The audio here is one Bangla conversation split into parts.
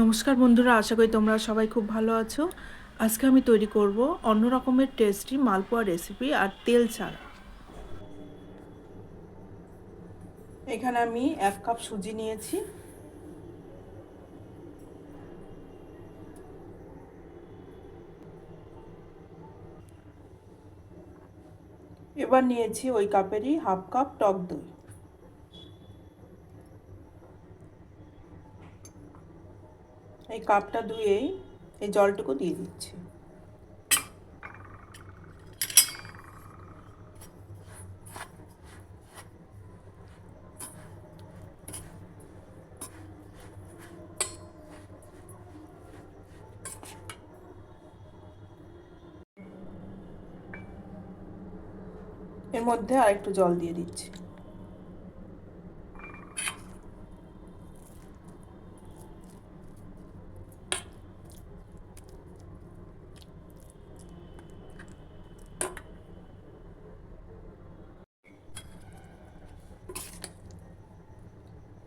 নমস্কার বন্ধুরা, আশা করি তোমরা সবাই খুব ভালো আছো। আজকে আমি তৈরি করব অন্য রকমের টেস্টি মালপোয়া রেসিপি আর তেল ছাড়া। এখানে আমি এক কাপ সুজি নিয়েছি। এবার নিয়েছি ওই কাপেরই হাফ কাপ টক দই। কাপটা ধুয়েই এই জলটুকু দিয়ে দিচ্ছি। এর মধ্যে আরেকটু জল দিয়ে দিচ্ছি।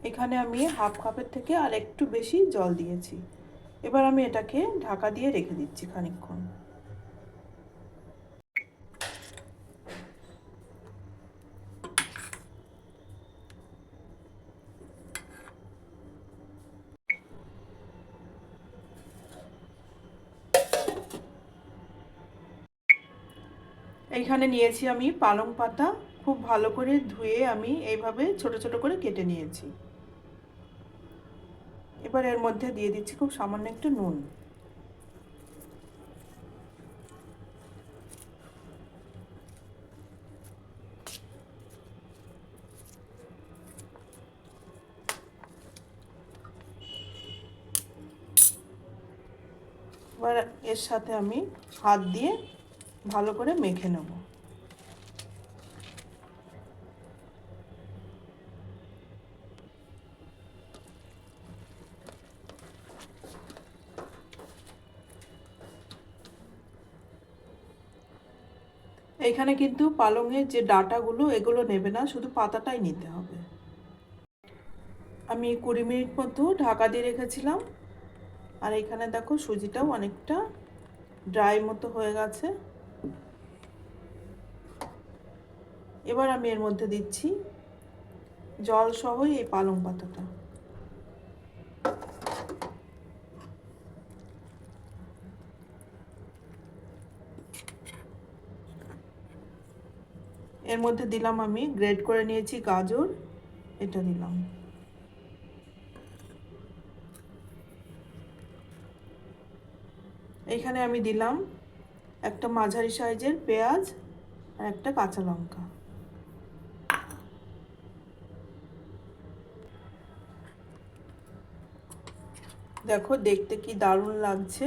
এখানে আমি হাফ কাপের থেকে আর একটু বেশি জল দিয়েছি। এবার আমি এটাকে ঢাকা দিয়ে রেখে দিচ্ছি খানিকক্ষণ। এইখানে নিয়েছি আমি পালং পাতা। খুব ভালো করে ধুয়ে আমি এইভাবে ছোট ছোট করে কেটে নিয়েছি। এবার এর মধ্যে দিয়ে দিচ্ছি খুব সামান্য একটু নুন। এবার এর সাথে আমি হাত দিয়ে ভালো করে মেখে নেব। এইখানে কিন্তু পালংয়ের যে ডাটাগুলো, এগুলো নেবে না, শুধু পাতাটাই নিতে হবে। আমি কুড়ি মিনিট মতো ঢাকা দিয়ে রেখেছিলাম। আর এখানে দেখো সুজিটাও অনেকটা ড্রাই মতো হয়ে গেছে। এবার আমি এর মধ্যে দিচ্ছি জল সহই এই পালং পাতাটা। এর মধ্যে দিলাম আমি গ্রেড করে নিয়েছি গাজর, এটা দিলাম। এইখানে আমি দিলাম একটা মাঝারি সাইজের পেঁয়াজ আর একটা কাঁচা লঙ্কা। দেখো, দেখতে কি দারুণ লাগছে।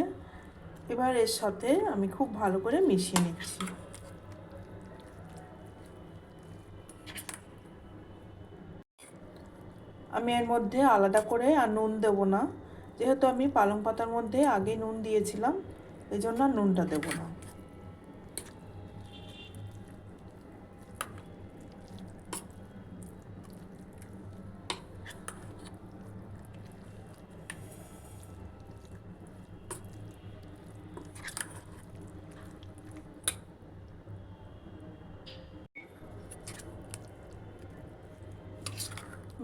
এবার এর সাথে আমি খুব ভালো করে মিশিয়ে নিচ্ছি। আমি এর মধ্যে আলাদা করে আর নুন দেবো না। যেহেতু আমি পালং পাতার মধ্যে আগে নুন দিয়েছিলাম এই জন্য নুনটা দেবো না।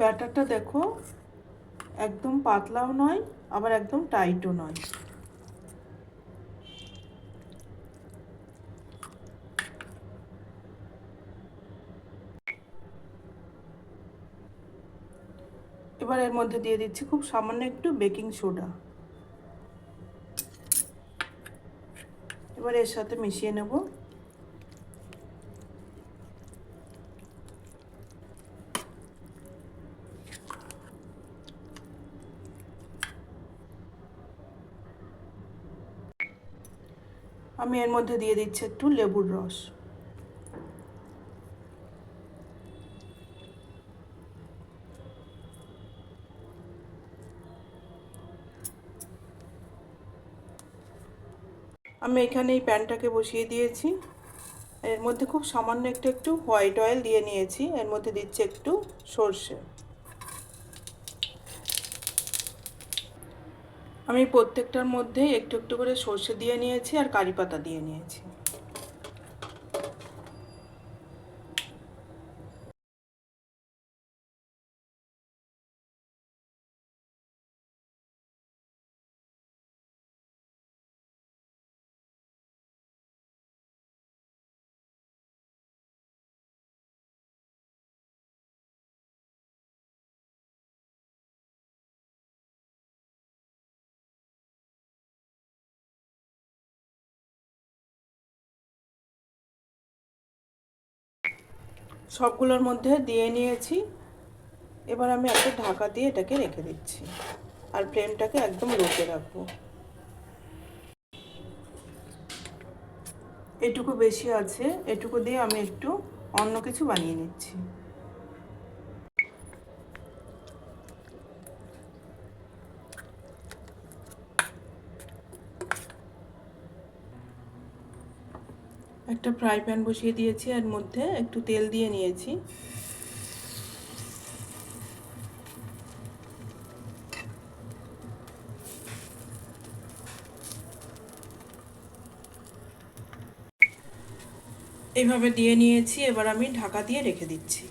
ব্যাটারটা দেখো, একদম পাতলাও নয়, আবার একদম টাইটও নয়। এবার এর মধ্যে দিয়ে দিচ্ছি খুব সামান্য একটু বেকিং সোডা। এবার এর সাথে মিশিয়ে নেব। আমি এর মধ্যে দিয়ে দিচ্ছি একটু লেবুর রস। আমি এখানে এই প্যানটাকে বসিয়ে দিয়েছি। এর মধ্যে খুব সামান্য একটু একটু হোয়াইট অয়েল দিয়ে নিয়েছি। এর মধ্যে দিচ্ছে একটু সর্ষে। আমি প্রত্যেকটার মধ্যে একটু একটু করে সর্ষে দিয়ে নিয়েছি আর কারি পাতা দিয়ে নিয়েছি। সবগুলোর মধ্যে দিয়ে নিয়েছি। এবার আমি একটা ঢাকা দিয়ে এটাকে রেখে দিচ্ছি। আর ফ্লেমটাকে একদম লোকে রাখব। এটুকু বেশি আছে, এটুকু দিয়ে আমি একটু অন্য কিছু বানিয়ে নিচ্ছি। একটা ফ্রাই প্যান বসিয়ে দিয়েছি, এর মধ্যে একটু তেল দিয়ে নিয়েছি। এইভাবে দিয়ে নিয়েছি, এবার আমি ঢাকা দিয়ে রেখে দিচ্ছি।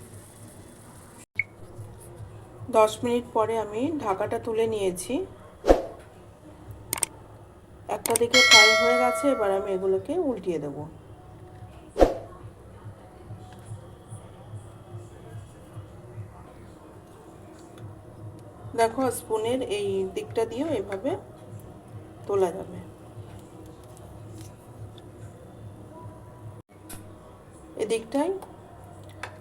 দশ মিনিট পরে আমি ঢাকাটা তুলে নিয়েছি। একটা দিকে ফ্রাই হয়ে গেছে, এবার আমি এগুলোকে উল্টিয়ে দেবো। দেখো স্পুনের এই দিকটা দিয়েও এভাবে তোলা যাবে। এদিকটাই,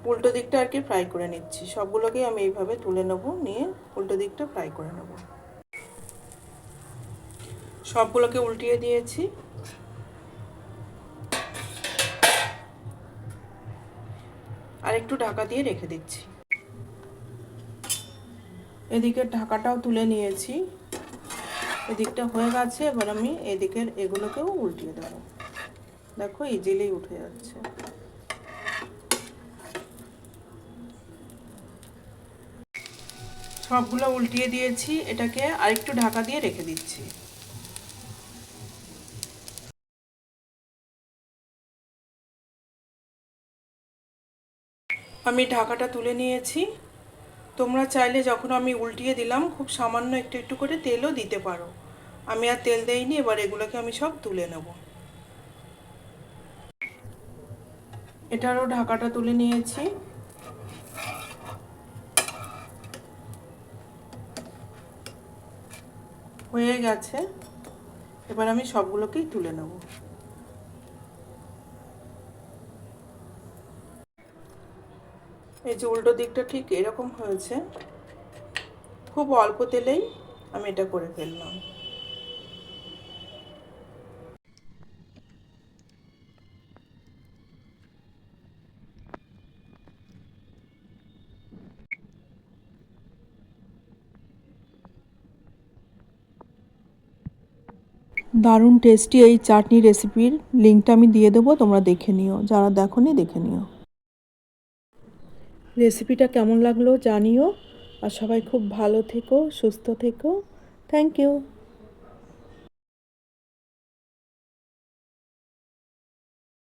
উল্টো দিকটা আর কি ফ্রাই করে নিচ্ছি। সবগুলোকে আমি এইভাবে তুলে নেব, নিয়ে উল্টো দিকটা ফ্রাই করে নেব। সবগুলোকে উল্টিয়ে দিয়েছি। আর একটু ঢাকা দিয়ে রেখে দিচ্ছি। এদিকে ঢাকাটাও তুলে নিয়েছি। এদিকটা হয়ে গেছে, এবার আমি এদিকের এগুলোকেও উল্টিয়ে দেবো। দেখো ইজিলি উঠে যাচ্ছে। সবগুলো উল্টিয়ে দিয়েছি, এটাকে আরেকটু ঢাকা দিয়ে রেখে দিচ্ছি। আমি ঢাকাটা তুলে নিয়েছি। তোমরা চাইলে যখন আমি উল্টিয়ে দিলাম, খুব সামান্য একটু একটু করে তেলও দিতে পারো। আমি আর তেল দেইনি, এবার এগুলোকে আমি সব তুলে নেব। এটারও ঢাকাটা তুলে নিয়েছি। হয়ে গেছে। এবার আমি সবগুলোকেই তুলে নেব। এই যে উল্টো দিকটা ঠিক এরকম হয়েছে। খুব অল্প তেলেই আমি এটা করে ফেললাম। দারুণ টেস্টি এই চাটনি রেসিপির লিঙ্কটা আমি দিয়ে দেবো, তোমরা দেখে নিও। যারা দেখো দেখে নিও। রেসিপিটা কেমন লাগল জানিও। আর সবাই খুব ভালো থেকো সুস্থ থেকো। Thank you